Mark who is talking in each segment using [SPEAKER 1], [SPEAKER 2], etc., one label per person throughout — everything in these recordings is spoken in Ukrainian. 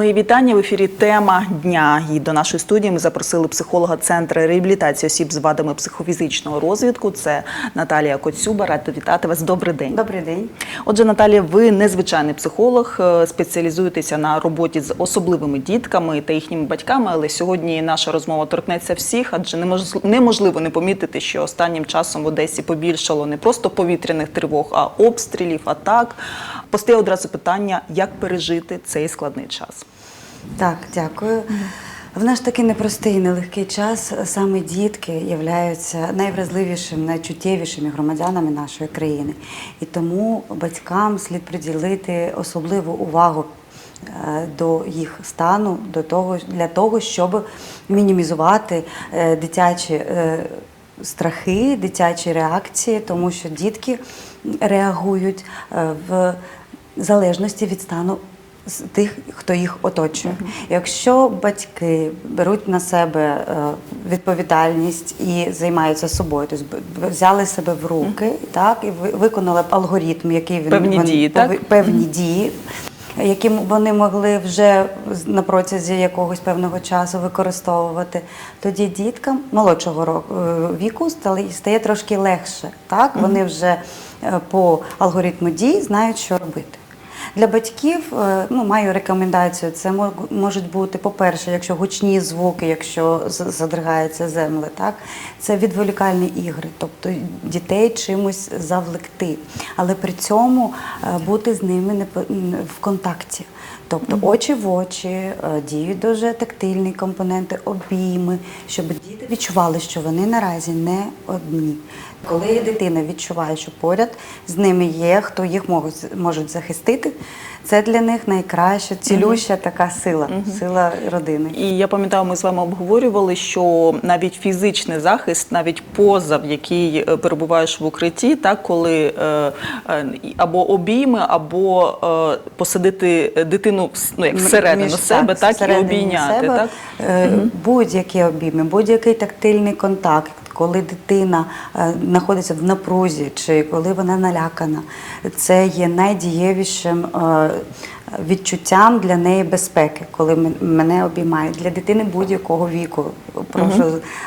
[SPEAKER 1] Мої вітання в ефірі. Тема дня. І до нашої студії ми запросили психолога Центру реабілітації осіб з вадами психофізичного розвитку. Це Наталія Коцюба. Рада вітати вас. Добрий день.
[SPEAKER 2] Добрий день.
[SPEAKER 1] Отже, Наталія, ви незвичайний психолог, е, спеціалізуєтеся на роботі з особливими дітками та їхніми батьками. Але сьогодні наша розмова торкнеться всіх, адже немож- неможливо не помітити, що останнім часом в Одесі побільшало не просто повітряних тривог, а обстрілів, атак. Постає одразу питання, як пережити цей складний час.
[SPEAKER 2] Так, дякую. В наш такий непростий нелегкий час саме дітки являються найвразливішими, найчуттєвішими громадянами нашої країни. І тому батькам слід приділити особливу увагу е, до їх стану, до того, для того, щоб мінімізувати е, дитячі е, страхи, дитячі реакції, тому що дітки реагують в залежності від стану з тих, хто їх оточує. Якщо батьки беруть на себе е, відповідальність і займаються собою, тобто б- взяли себе в руки, так і ви- виконали алгоритм, який він
[SPEAKER 1] Певні
[SPEAKER 2] вони
[SPEAKER 1] дії, так?
[SPEAKER 2] пови- певні дії. Які вони могли вже на протязі якогось певного часу використовувати, тоді діткам молодшого ро- е, віку стали стає трошки легше. Так вони вже е, по алгоритму дій знають, що робити. Для батьків е, ну, маю рекомендацію. Це можуть бути, по-перше, якщо гучні звуки, якщо задригається земля, так це відволікальні ігри, тобто дітей чимось завлекти, але при цьому е, бути з ними в контакті. Тобто очі в очі, е, діють дуже тактильні компоненти, обійми, щоб діти відчували, що вони наразі не одні. Коли дитина відчуває, що поряд з ними є, хто їх можуть захистити, це для них найкраща, цілюща така сила, сила родини.
[SPEAKER 1] І я пам'ятаю, ми з вами обговорювали, що навіть фізичний захист, навіть поза, в якій е, перебуваєш в укритті, так коли е, е, або обійми, або е, посадити дитину ну, як всередину
[SPEAKER 2] між-
[SPEAKER 1] себе, так, і обійняти.
[SPEAKER 2] себе,
[SPEAKER 1] Так?
[SPEAKER 2] е, Будь-які обійми, будь-який тактильний контакт, коли дитина е, знаходиться в напрузі, чи коли вона налякана, це є найдієвішим. е, Відчуттям для неї безпеки, коли мене обіймають для дитини будь-якого віку. Прошу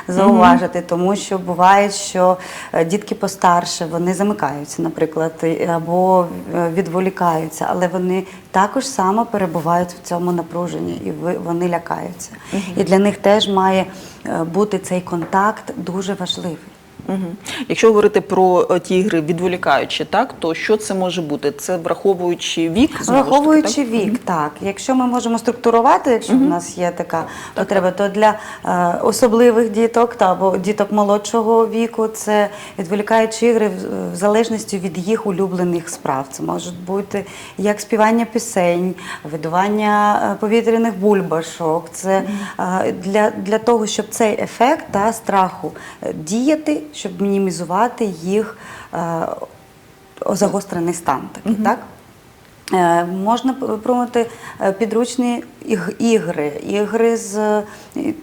[SPEAKER 2] зауважити, тому що буває, що е, дітки постарше вони замикаються, наприклад, або відволікаються, але вони також само перебувають в цьому напруженні і вони лякаються. І для них теж має бути цей контакт дуже важливий.
[SPEAKER 1] Угу. Якщо говорити про е, ті ігри відволікаючі, так то що це може бути? Це враховуючи вік, знову таки,
[SPEAKER 2] Враховуючи
[SPEAKER 1] так?
[SPEAKER 2] вік, так. Якщо ми можемо структурувати, якщо в нас є така потреба, то для е, особливих діток та або діток молодшого віку це відволікаючі ігри в, в залежності від їх улюблених справ. Це можуть бути як співання пісень, видування е, повітряних бульбашок. Це е, для, для того, щоб цей ефект та страху е, діяти, щоб мінімізувати їх е, загострений стан. Такий, так? Е, Можна п- пробувати е, підручні ігри, ігри з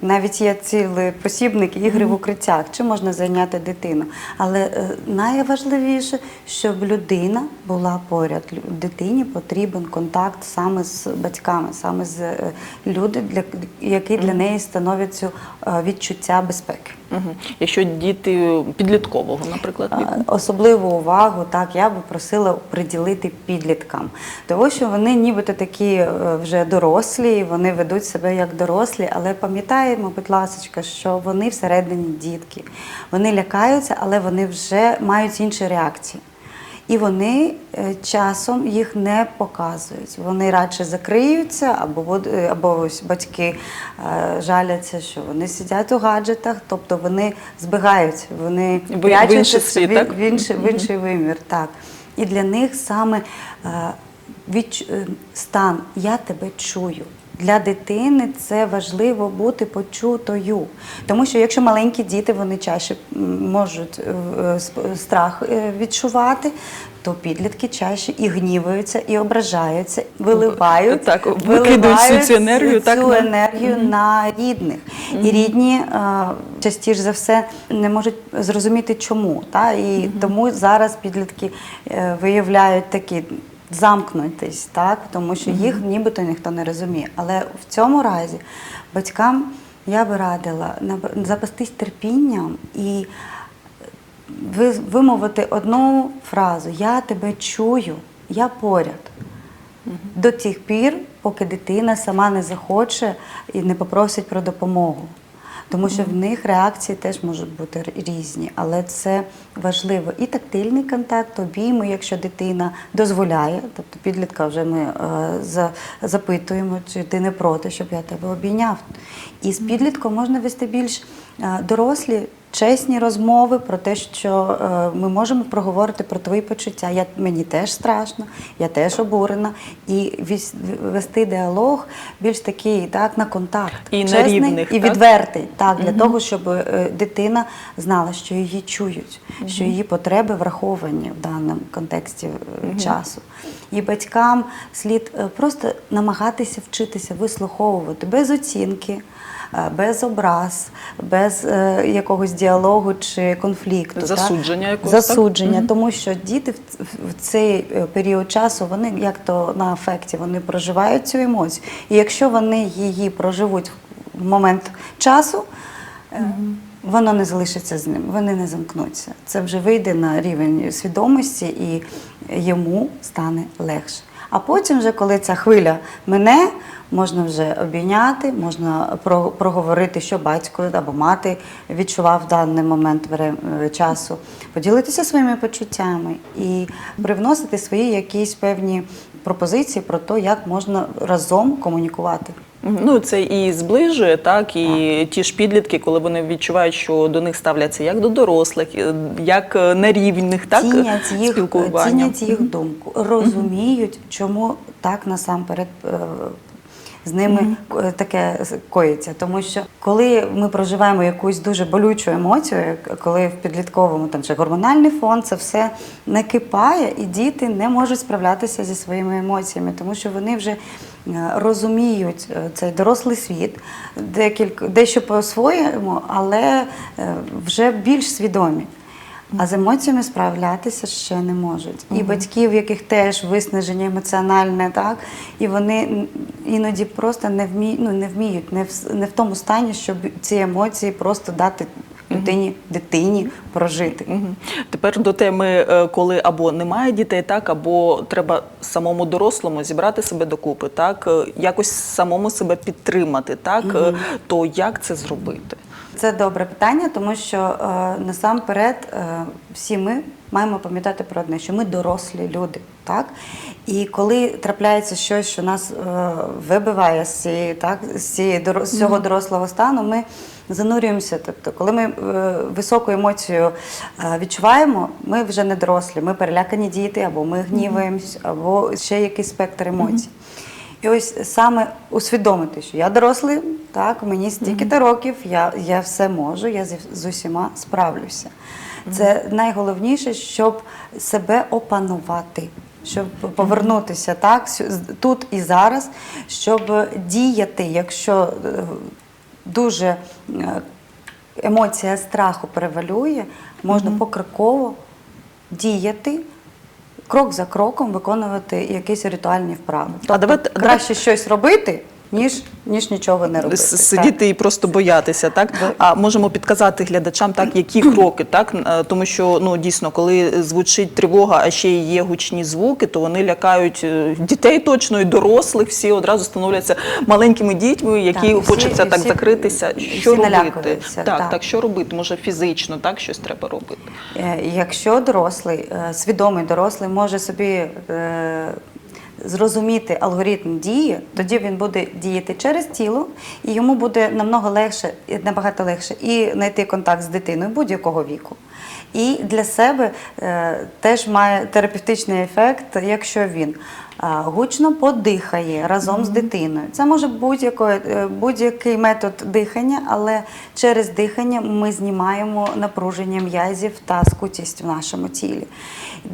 [SPEAKER 2] навіть є цілий посібник ігри в укриттях, чи можна зайняти дитину. Але е, найважливіше, щоб людина була поряд. Дитині потрібен контакт саме з батьками, саме з е, люди, для які для неї становлять цю е, відчуття безпеки.
[SPEAKER 1] Угу. Якщо діти підліткового, наприклад, віку.
[SPEAKER 2] Особливу увагу так я би просила приділити підліткам, тому що вони нібито такі е, вже дорослі, вони ведуть себе як дорослі, але пам'ятаємо, будь ласка, що вони всередині дітки. Вони лякаються, але вони вже мають інші реакції. І вони е, часом їх не показують. Вони радше закриються, або, е, або ось батьки е, жаляться, що вони сидять у гаджетах, тобто вони збігають, вони
[SPEAKER 1] В- в
[SPEAKER 2] прячуться
[SPEAKER 1] інший світ,
[SPEAKER 2] в-
[SPEAKER 1] так?
[SPEAKER 2] в інший, в інший вимір. Так. І для них саме відч... е, стан Я тебе чую. Для дитини це важливо бути почутою. Тому що якщо маленькі діти вони чаще можуть е, страх е, відчувати, то підлітки чаще і гніваються, і ображаються, виливають,
[SPEAKER 1] Так, викидують всю цю енергію,
[SPEAKER 2] цю
[SPEAKER 1] так,
[SPEAKER 2] енергію на рідних. І рідні е, частіше за все не можуть зрозуміти, чому. Та? І тому зараз підлітки виявляють такі замкнутись, так? тому що їх нібито ніхто не розуміє. Але в цьому разі батькам я би радила запастись терпінням і вимовити одну фразу Я тебе чую, я поряд. До тих пір, поки дитина сама не захоче і не попросить про допомогу. Тому що в них реакції теж можуть бути різні, але це важливо. І тактильний контакт, обійми, якщо дитина дозволяє, тобто підлітка вже ми е, запитуємо, чи ти не проти, щоб я тебе обійняв. І з підлітком можна вести більш е, дорослі, чесні розмови про те, що е, ми можемо проговорити про твої почуття. Я, мені теж страшно, я теж обурена. І вести діалог більш такий, так, на контакт.
[SPEAKER 1] І на
[SPEAKER 2] чесний
[SPEAKER 1] рівних,
[SPEAKER 2] і
[SPEAKER 1] так?
[SPEAKER 2] відвертий, так, для того, щоб е, дитина знала, що її чують, що її потреби враховані в даному контексті е, часу. І батькам слід просто намагатися вчитися вислуховувати без оцінки. Е, Без образ, без е, якогось діалогу чи конфлікту,
[SPEAKER 1] Засудження
[SPEAKER 2] так?
[SPEAKER 1] якогось, так?
[SPEAKER 2] тому що діти в, цей е, період часу вони як то на афекті вони проживають цю емоцію. І якщо вони її проживуть в момент часу, е, воно не залишиться з ним, вони не замкнуться. Це вже вийде на рівень свідомості і йому стане легше. А потім, вже, коли ця хвиля мине, можна вже обійняти, можна про- проговорити, що батько або мати відчував в даний момент е, часу, поділитися своїми почуттями і привносити свої якісь певні пропозиції про те, як можна разом комунікувати.
[SPEAKER 1] Ну, це і зближує, так, і ті ж підлітки, коли вони відчувають, що до них ставляться як до дорослих, е, як е, на рівних, так,
[SPEAKER 2] цінять їх,
[SPEAKER 1] спілкування.
[SPEAKER 2] цінять їх думку, розуміють, чому так насамперед з ними е, таке коїться. Тому що коли ми проживаємо якусь дуже болючу емоцію, коли в підлітковому там чи гормональний фон, це все накипає, і діти не можуть справлятися зі своїми емоціями, тому що вони вже е, розуміють е, цей дорослий світ, декілька дещо по-своєму, але е, вже більш свідомі. А з емоціями справлятися ще не можуть. І батьків, яких теж виснаження емоціональне, так і вони іноді просто не вміють, ну не вміють, не в, не в тому стані, щоб ці емоції просто дати людині, дитині прожити.
[SPEAKER 1] Тепер до теми, е, коли або немає дітей, так, або треба самому дорослому зібрати себе докупи, так, е, якось самому себе підтримати, так, е, то як це зробити?
[SPEAKER 2] Це добре питання, тому що е, насамперед е, всі ми маємо пам'ятати про одне, що ми дорослі люди, так? І коли трапляється щось, що нас е, вибиває з цієї, так, з, цієї, з цього дорослого стану, ми занурюємося. Тобто, коли ми е, високу емоцію е, відчуваємо, ми вже не дорослі, ми перелякані діти, або ми гніваємось, або ще якийсь спектр емоцій. І ось саме усвідомити, що я дорослий, так, мені стільки-то років, я, я все можу, я з, з усіма справлюся. Це найголовніше, щоб себе опанувати, щоб повернутися так, тут і зараз, щоб діяти, якщо е, дуже е, емоція страху перевалює, можна покроково діяти. Крок за кроком виконувати якісь ритуальні вправи. Тобто
[SPEAKER 1] давайте-
[SPEAKER 2] краще щось робити, ніж, ніж нічого не робити.
[SPEAKER 1] Сидіти і просто боятися, так? А можемо підказати глядачам, так, які кроки, так? Е, Тому що ну дійсно, коли звучить тривога, а ще й є гучні звуки, то вони лякають е, дітей точно і дорослих. Всі одразу становляться маленькими дітьми, які
[SPEAKER 2] Так, і всі-
[SPEAKER 1] хочеться так
[SPEAKER 2] всі-
[SPEAKER 1] закритися. Що
[SPEAKER 2] всі
[SPEAKER 1] робити? Так,
[SPEAKER 2] так.
[SPEAKER 1] так, що робити? Може фізично, так щось треба робити.
[SPEAKER 2] Е, Якщо дорослий, свідомий дорослий може собі зрозуміти алгоритм дії, тоді він буде діяти через тіло, і йому буде намного легше, набагато легше і знайти контакт з дитиною будь-якого віку. І для себе е, теж має терапевтичний ефект, якщо він гучно подихає разом з дитиною. Це може будь-якої- е, будь-який метод дихання, але через дихання ми знімаємо напруження м'язів та скутість в нашому тілі.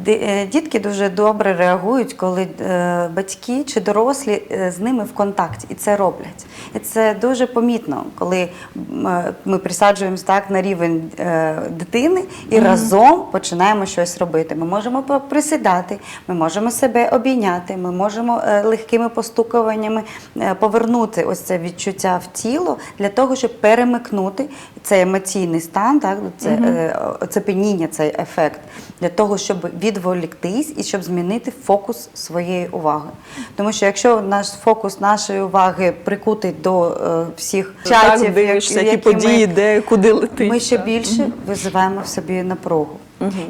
[SPEAKER 2] Е, Дітки дуже добре реагують, коли е, батьки чи дорослі з ними в контакті, і це роблять. І це дуже помітно, коли ми присаджуємось так на рівень дитини і разом починаємо щось робити. Ми можемо присідати, ми можемо себе обійняти, ми можемо е, легкими постукуваннями е, повернути ось це відчуття в тіло для того, щоб перемикнути цей емоційний стан, так це оцепеніння, цей ефект, для того, щоб відволіктись і щоб змінити фокус своєї уваги. Тому що якщо наш фокус нашої уваги прикутий до е, всіх чатів,
[SPEAKER 1] так які
[SPEAKER 2] які ми-
[SPEAKER 1] події, де, куди летить.
[SPEAKER 2] ми ще
[SPEAKER 1] так.
[SPEAKER 2] більше визиваємо в собі напругу.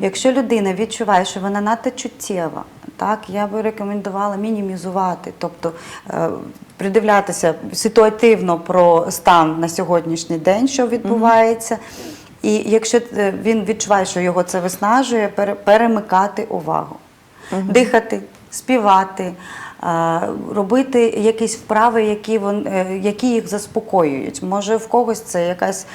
[SPEAKER 2] Якщо людина відчуває, що вона надто чуттєва, так я би рекомендувала мінімізувати, тобто е, придивлятися ситуативно про стан на сьогоднішній день, що відбувається. І якщо е, він відчуває, що його це виснажує, перемикати увагу, дихати, співати. е, Робити якісь вправи, які вон, які їх заспокоюють. Може, в когось це якась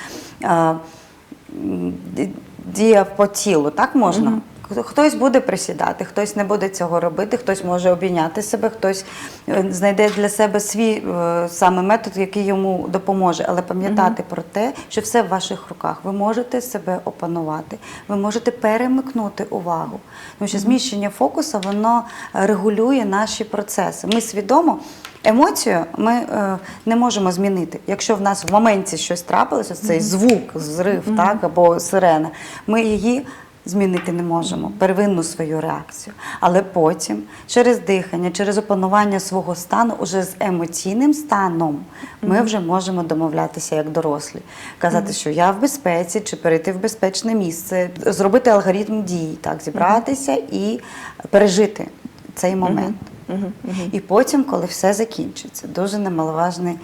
[SPEAKER 2] дія по тілу, так можна? Хто- Хтось буде присідати, хтось не буде цього робити, хтось може обійняти себе, хтось е, знайде для себе свій е, саме метод, який йому допоможе. Але пам'ятати про те, що все в ваших руках. Ви можете себе опанувати, ви можете перемикнути увагу. Тому що зміщення фокусу воно регулює наші процеси. Ми свідомо. Емоцію ми е, не можемо змінити. Якщо в нас в моменті щось трапилось, ось цей звук, зрив, так або сирена, ми її змінити не можемо, первинну свою реакцію. Але потім, через дихання, через опанування свого стану, уже з емоційним станом, ми вже можемо домовлятися як дорослі, казати, що я в безпеці, чи перейти в безпечне місце, зробити алгоритм дій, так, зібратися і пережити цей момент. І потім, коли все закінчиться, дуже немаловажний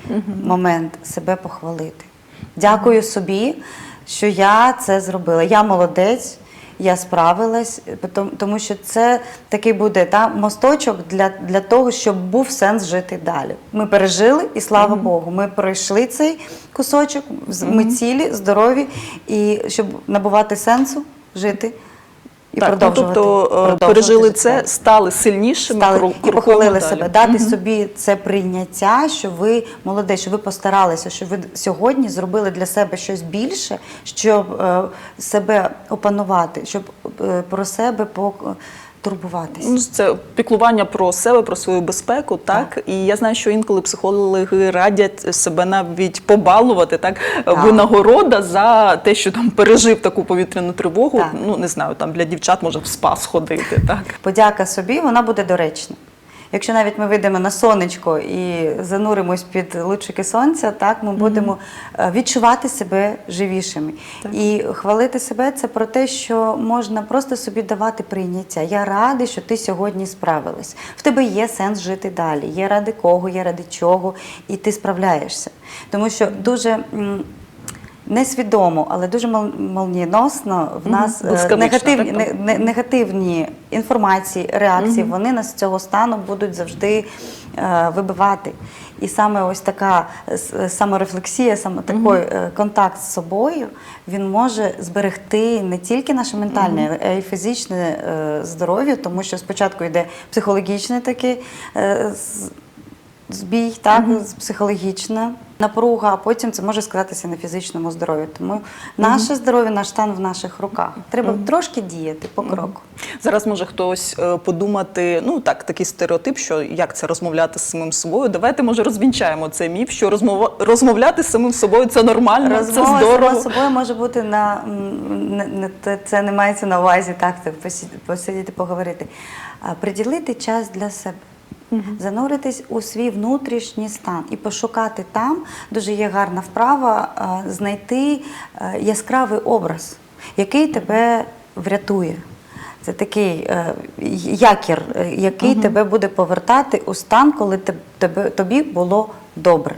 [SPEAKER 2] момент себе похвалити. Дякую собі, що я це зробила. Я молодець, я справилась, тому що це такий буде та, мосточок для, для того, щоб був сенс жити далі. Ми пережили, і слава Богу, ми пройшли цей кусочок, Ми mm -hmm. цілі, здорові, і щоб набувати сенсу жити. І
[SPEAKER 1] Так, ну,
[SPEAKER 2] продовжувати,
[SPEAKER 1] тобто е,
[SPEAKER 2] продовжувати
[SPEAKER 1] пережили це, стали сильнішими,
[SPEAKER 2] стали і похвалили
[SPEAKER 1] далі.
[SPEAKER 2] себе, дати собі це прийняття, що ви молоде, що ви постаралися, що ви сьогодні зробили для себе щось більше, щоб е, себе опанувати, щоб е, про себе потурбуватися.
[SPEAKER 1] Ну, це піклування про себе, про свою безпеку, так? І я знаю, що інколи психологи радять себе навіть побалувати, так?
[SPEAKER 2] Так.
[SPEAKER 1] Винагорода за те, що там пережив таку повітряну тривогу.
[SPEAKER 2] Так.
[SPEAKER 1] Ну, не знаю, там для дівчат може в спа сходити, так?
[SPEAKER 2] Подяка собі, вона буде доречна. Якщо навіть ми вийдемо на сонечко і зануримось під лучики сонця, так ми будемо е, відчувати себе живішими. І хвалити себе це про те, що можна просто собі давати прийняття. Я радий, що ти сьогодні справилась. В тебе є сенс жити далі. Є ради кого, є ради чого, і ти справляєшся. Тому що дуже. Несвідомо, але дуже мол- молнієносно в нас
[SPEAKER 1] Блискавично,
[SPEAKER 2] негативні, не- не- негативні інформації, реакції, вони нас з цього стану будуть завжди е, вибивати. І саме ось така саморефлексія, саме такий е, контакт з собою, він може зберегти не тільки наше ментальне, а й фізичне е, здоров'я, тому що спочатку йде психологічний такий. Збій, так, психологічна напруга, а потім це може сказатися на фізичному здоров'ї. Тому наше здоров'я, наш стан в наших руках. Треба трошки діяти по кроку.
[SPEAKER 1] Зараз може хтось е, подумати, ну так, такий стереотип, що як це розмовляти з самим собою. Давайте, може, розвінчаємо цей міф, що розмова розмовляти з самим собою це нормально, це здорово.
[SPEAKER 2] з собою може бути на це не мається на увазі, так, посидіти, поговорити. Приділити час для себе. Зануритись у свій внутрішній стан і пошукати там дуже є гарна вправа знайти е, яскравий образ, який тебе врятує. Це такий е, якір, е, який тебе буде повертати у стан, коли тебе, тобі було добре.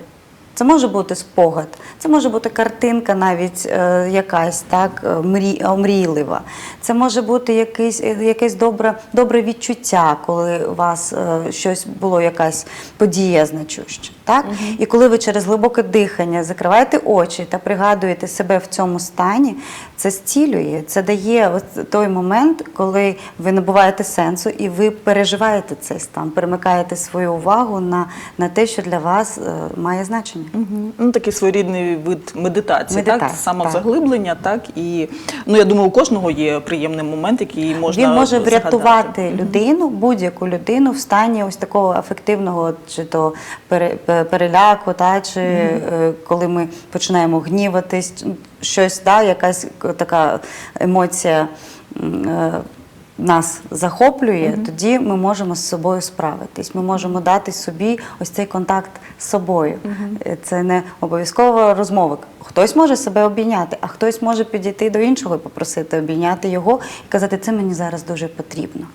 [SPEAKER 2] Це може бути спогад, це може бути картинка, навіть е, якась так мрі, омрійлива. Це може бути якийсь, е, якесь добре, добре відчуття, коли у вас е, щось було, якась подія значуща. Так? І коли ви через глибоке дихання закриваєте очі та пригадуєте себе в цьому стані, це зцілює, це дає той момент, коли ви набуваєте сенсу і ви переживаєте цей стан, перемикаєте свою увагу на, на те, що для вас е, має значення.
[SPEAKER 1] Мгм. Ну, такий своєрідний вид медитації,
[SPEAKER 2] Медитація,
[SPEAKER 1] так? Самозаглиблення, так? І ну, я думаю, у кожного є приємний момент, який можна
[SPEAKER 2] Він може
[SPEAKER 1] згадати.
[SPEAKER 2] врятувати людину, будь-яку людину в стані ось такого афективного чи то пере- пе- переляку, та, чи е, коли ми починаємо гніватись, щось, да, якась така емоція е, нас захоплює, тоді ми можемо з собою справитись. Ми можемо дати собі ось цей контакт з собою. Е, Це не обов'язкова розмова. Хтось може себе обійняти, а хтось може підійти до іншого і попросити обійняти його і казати, це мені зараз дуже потрібно.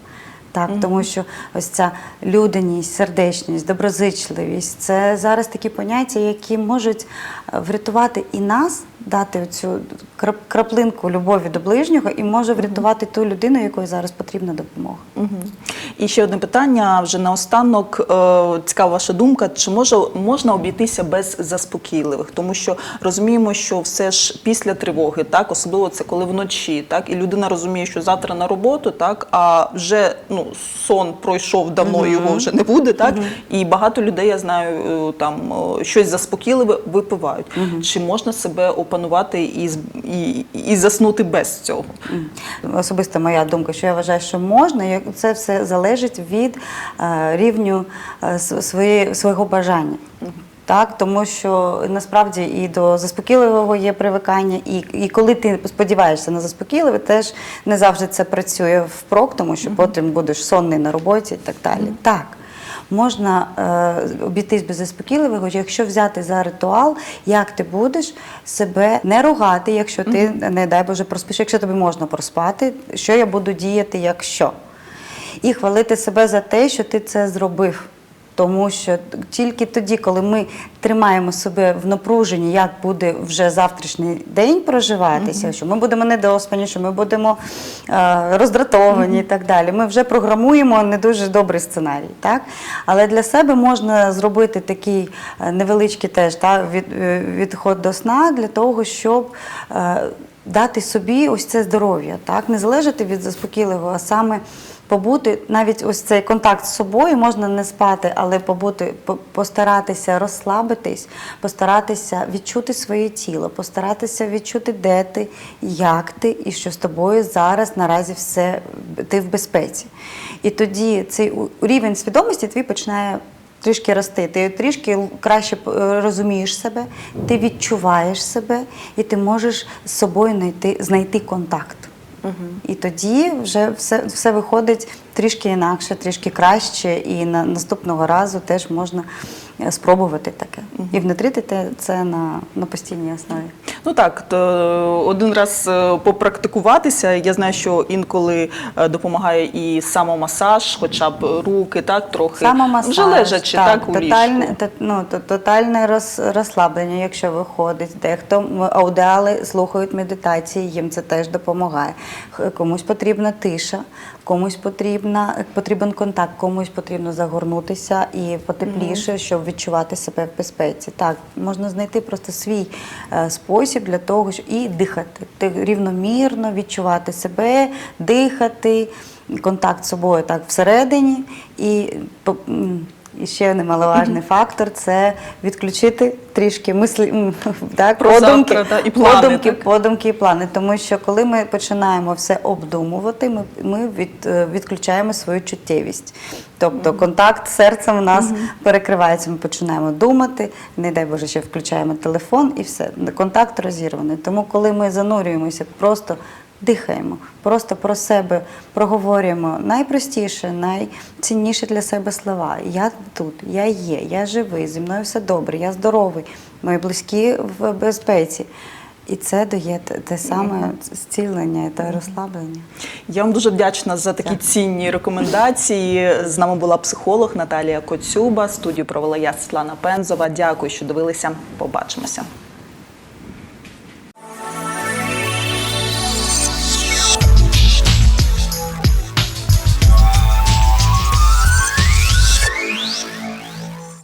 [SPEAKER 2] Так, тому що ось ця людяність, сердечність, доброзичливість це зараз такі поняття, які можуть е, врятувати і нас, дати цю краплинку любові до ближнього, і може врятувати ту людину, якої зараз потрібна допомога.
[SPEAKER 1] Мгм. І ще одне питання вже наостанок. Е, Цікава ваша думка, чи може можна обійтися без заспокійливих? Тому що розуміємо, що все ж після тривоги, так особливо це коли вночі, так і людина розуміє, що завтра на роботу, так а вже ну сон пройшов давно, його вже не буде, так і багато людей я знаю, е, там е, щось заспокійливе випивають. Чи можна себе опанувати і, і, і заснути без цього?
[SPEAKER 2] Особиста моя думка, що я вважаю, що можна, це все залежить від е, рівню е, с- своєї, свого бажання. Так, тому що насправді і до заспокійливого є привикання, і, і коли ти сподіваєшся на заспокійливе, теж не завжди це працює впрок, тому що потім будеш сонний на роботі і так далі. Так. Можна е, обійтись без заспокійливого, якщо взяти за ритуал, як ти будеш себе не ругати, якщо ти, не дай Боже, проспиш, якщо тобі можна проспати, що я буду діяти, якщо. І хвалити себе за те, що ти це зробив. Тому що тільки тоді, коли ми тримаємо себе в напруженні, як буде вже завтрашній день проживатися, що ми будемо недоспані, що ми будемо е, роздратовані і так далі. Ми вже програмуємо не дуже добрий сценарій. Так? Але для себе можна зробити такий е, невеличкий теж та, від, е, відход до сна для того, щоб. е, Дати собі ось це здоров'я, так не залежати від заспокійливого, а саме побути навіть ось цей контакт з собою можна не спати, але побути, по- постаратися розслабитись, постаратися відчути своє тіло, постаратися відчути, де ти, як ти, і що з тобою зараз наразі все ти в безпеці. І тоді цей рівень свідомості твій починає. Трішки рости, ти трішки краще е, розумієш себе, ти відчуваєш себе, і ти можеш з собою знайти, знайти контакт. І тоді вже все, все виходить трішки інакше, трішки краще, і на наступного разу теж можна е, спробувати таке. І внедрити це на, на постійній основі.
[SPEAKER 1] Ну так, то один раз е, попрактикуватися. Я знаю, що інколи е, допомагає і самомасаж, хоча б руки, так трохи
[SPEAKER 2] Самомасаж,
[SPEAKER 1] вже лежачи, так, у
[SPEAKER 2] тотальне,
[SPEAKER 1] ліжку.
[SPEAKER 2] та- ну, то- тотальне роз, розслаблення, якщо виходить. Дехто аудіали слухають медитації, їм це теж допомагає. Комусь потрібна тиша, комусь потрібна, потрібен контакт, комусь потрібно загорнутися і потепліше, щоб відчувати себе в безпеці. Так, можна знайти просто свій е, спосіб для того, щоб і дихати. Ти рівномірно відчувати себе, дихати, контакт з собою так всередині. І, по- і ще немаловажний фактор це відключити трішки мислі, так,
[SPEAKER 1] Про
[SPEAKER 2] подумки,
[SPEAKER 1] завтра, та, і плани,
[SPEAKER 2] подумки,
[SPEAKER 1] так?
[SPEAKER 2] подумки і плани. Тому що коли ми починаємо все обдумувати, ми, ми від, е, відключаємо свою чуттєвість. Тобто контакт з серцем у нас перекривається. Ми починаємо думати, не дай Боже, ще включаємо телефон і все. Контакт розірваний. Тому, коли ми занурюємося, просто дихаємо, просто про себе проговорюємо найпростіше, найцінніше для себе слова. Я тут, я є, я живий, зі мною все добре, я здоровий, мої близькі в безпеці. І це дає те, саме зцілення та розслаблення.
[SPEAKER 1] Я вам дуже вдячна за такі цінні рекомендації. З нами була психолог Наталія Коцюба. Студію провела я Світлана Пензова. Дякую, що дивилися. Побачимося.